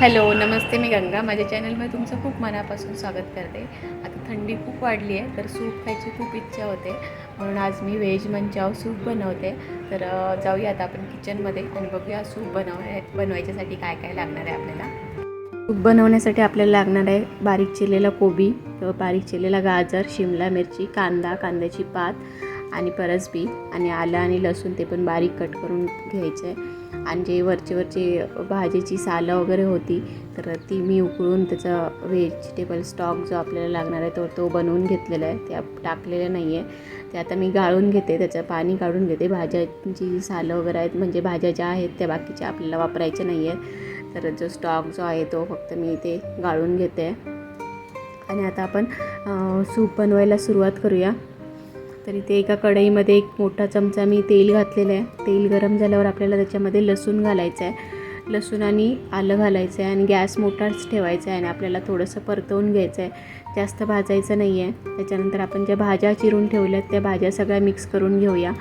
Hello नमस्ते मी गंगा. माझ्या चॅनलमध्ये तुमचं खूप मनापासून स्वागत करते. आता थंडी खूप वाढली आहे तर सूप खायची खूप इच्छा होते. म्हणून आज मी व्हेज मंचाव सूप बनवते. तर जाऊया आता आपण किचनमध्ये आणि बघूया सूप बनवण्या बनवायच्यासाठी काय काय लागणार आहे आपल्याला. सूप बनवण्यासाठी आपल्याला लागणार आहे बारीक चिरलेला कोबी बारीक चिरलेला गाजर शिमला मिरची कांदा कांद्याची पात आणि परसबी आणि आलं आणि लसूण ते पण बारीक कट करून घ्यायचं. आहे आणि जे वरची वरची भाजीची सालं वगैरे होती तर ती मी उकळून त्याचा व्हेजिटेबल स्टॉक जो आपल्याला लागणार आहे तो तो बनवून घेतलेला आहे. त्या टाकलेलं नाही आहे ते आता मी गाळून घेते त्याचं पाणी काढून घेते. भाज्याची जी सालं वगैरे आहेत म्हणजे भाज्या ज्या आहेत त्या बाकीच्या आपल्याला वापरायच्या नाही आहेत तर जो स्टॉक जो आहे तो फक्त मी ते गाळून घेते. आणि आता आपण सूप बनवायला सुरुवात करूया. तर इथे एका कढईमध्ये एक मोठा चमचा मी तेल घातलेलं आहे. तेल गरम झाल्यावर आपल्याला त्याच्यामध्ये लसूण घालायचं आहे. लसूण आणि आलं घालायचं आहे आणि गॅस मोठाच ठेवायचा आहे आणि आपल्याला थोडंसं परतवून घ्यायचं आहे. जास्त भाजायचं नाही आहे. त्याच्यानंतर आपण ज्या भाज्या चिरून ठेवल्यात त्या भाज्या सगळ्या मिक्स करून घेऊया.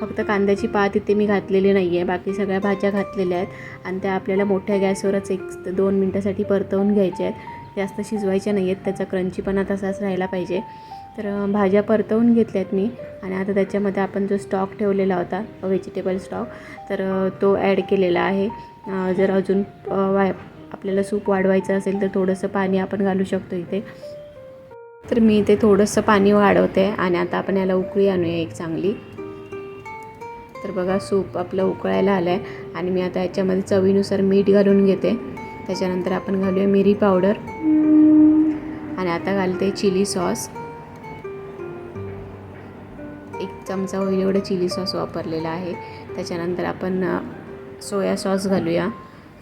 फक्त कांद्याची पात इथे मी घातलेली नाही आहे. बाकी सगळ्या भाज्या घातलेल्या आहेत आणि त्या आपल्याला मोठ्या गॅसवरच एक दोन मिनटासाठी परतवून घ्यायच्या आहेत. जास्त शिजवायच्या नाही आहेत. त्याचा क्रंचीपणा तसाच राहायला पाहिजे. तर भाज्या परतवून घेतल्यात मी आणि आता त्याच्यामध्ये आपण जो स्टॉक ठेवलेला होता व्हेजिटेबल स्टॉक तर तो ॲड केलेला आहे. जर अजून वाय आपल्याला सूप वाढवायचं असेल तर थोडंसं पाणी आपण घालू शकतो इथे. तर मी इथे थोडंसं पाणी वाढवते आणि आता आपण याला उकळी आणूया एक चांगली. तर बघा सूप आपलं उकळायला आलं आहे आणि मी आता याच्यामध्ये चवीनुसार मीठ घालून घेते. त्याच्यानंतर आपण घालूया मिरी पावडर. आणि आता घालते चिली सॉस. एक चमचा होईल एवढं चिली सॉस वापरलेला आहे. त्याच्यानंतर आपण सोया सॉस घालूया.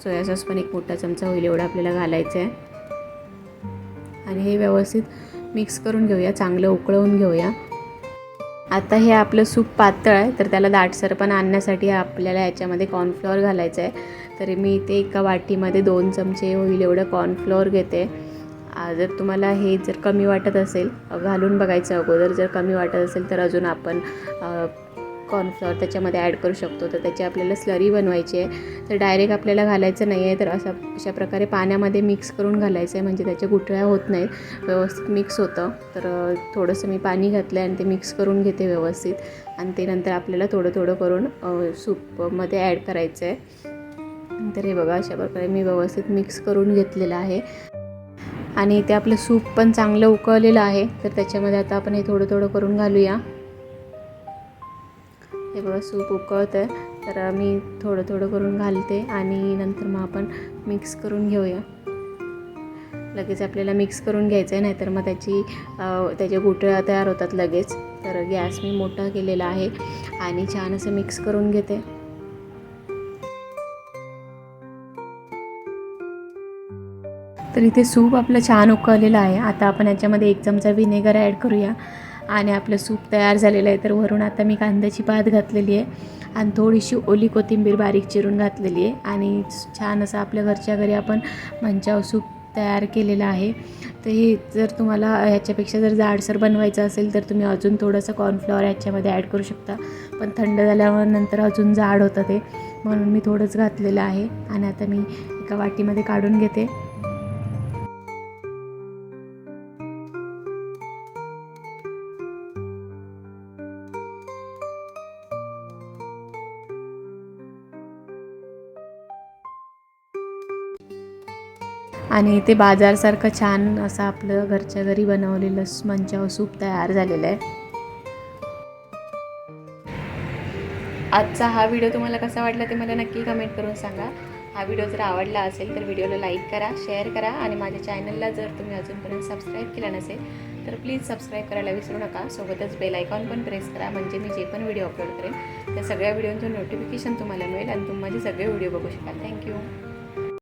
सोया सॉस पण एक मोठा चमचा होईल एवढा आपल्याला घालायचं आहे आणि हे व्यवस्थित मिक्स करून घेऊया चांगलं उकळवून घेऊया. आता हे आपलं सूप पातळ आहे तर त्याला दाटसरपणा आणण्यासाठी आपल्याला याच्यामध्ये कॉर्नफ्लॉवर घालायचं आहे तर मी इथे एका वाटीमध्ये दोन चमचे होईल एवढं कॉर्नफ्लॉवर घेते. जर तुम्हाला हे जर कमी वाटत असेल घालून बघायचं अगोदर जर कमी वाटत असेल तर अजून आपण कॉर्नफ्लॉवर त्याच्यामध्ये ॲड करू शकतो. तर त्याची आपल्याला स्लरी बनवायची आहे. तर डायरेक्ट आपल्याला घालायचं नाही आहे तर अशा अशा प्रकारे पाण्यामध्ये मिक्स करून घालायचं आहे. म्हणजे त्याच्या गुठळ्या होत नाहीत. व्यवस्थित मिक्स होतं. तर थोडंसं मी पाणी घातलं आहे आणि ते मिक्स करून घेते व्यवस्थित. आणि ते नंतर आपल्याला थोडं थोडं करून सूपमध्ये ॲड करायचं आहे तर हे बघा अशा प्रकारे मी व्यवस्थित मिक्स करून घेतलेलं आहे. आणि ते आपलं सूप पण चांगलं उकळलेलं आहे. तर त्याच्यामध्ये आता आपण हे थोडं थोडं करून घालूया. हे बघा सूप उकळतं आहे तर मी थोडं थोडं करून घालते आणि नंतर मग आपण मिक्स करून घेऊया. लगेच आपल्याला मिक्स करून घ्यायचं आहे नाहीतर मग त्याची त्याच्या गुटळ्या तयार होतात लगेच. तर गॅस मी मोठा केलेला आहे आणि छान असं मिक्स करून घेते. तर इथे सूप आपलं छान उकळलेलं आहे. आता आपण याच्यामध्ये एक चमचा व्हिनेगर ॲड करूया. आणि आपलं सूप तयार झालेलं आहे. तर वरून आता मी कांद्याची पात घातलेली आहे. आणि थोडीशी ओली कोथिंबीर बारीक चिरून घातलेली आहे. आणि छान असं आपल्या घरच्या घरी आपण मंचाव सूप तयार केलेलं आहे. तर हे जर तुम्हाला ह्याच्यापेक्षा जर जाडसर बनवायचं असेल तर तुम्ही अजून थोडंसं कॉर्नफ्लॉवर याच्यामध्ये ॲड करू शकता. पण थंड झाल्यावर नंतर अजून जाड होतं ते. म्हणून मी थोडंच घातलेलं आहे. आणि आता मी एका वाटीमध्ये काढून घेते. आणि ते बाजारसारखं छान असं आपलं घरच्या घरी बनवलेलं स- मंचाव सूप तयार झालेलं आहे. आजचा हा व्हिडिओ तुम्हाला कसा वाटला ते मला नक्की कमेंट करून सांगा. हा व्हिडिओ जर आवडला असेल तर व्हिडिओला लाईक करा शेअर करा आणि माझ्या चॅनलला जर तुम्ही अजूनपर्यंत सबस्क्राईब केला नसेल तर प्लीज सबस्क्राईब करायला विसरू नका. सोबतच बेल आयकॉन पण प्रेस करा म्हणजे मी जे पण व्हिडिओ अपलोड करेन त्या सगळ्या व्हिडिओंचं नोटिफिकेशन तुम्हाला मिळेल आणि तुम्ही माझे सगळे व्हिडिओ बघू शकाल. थँक्यू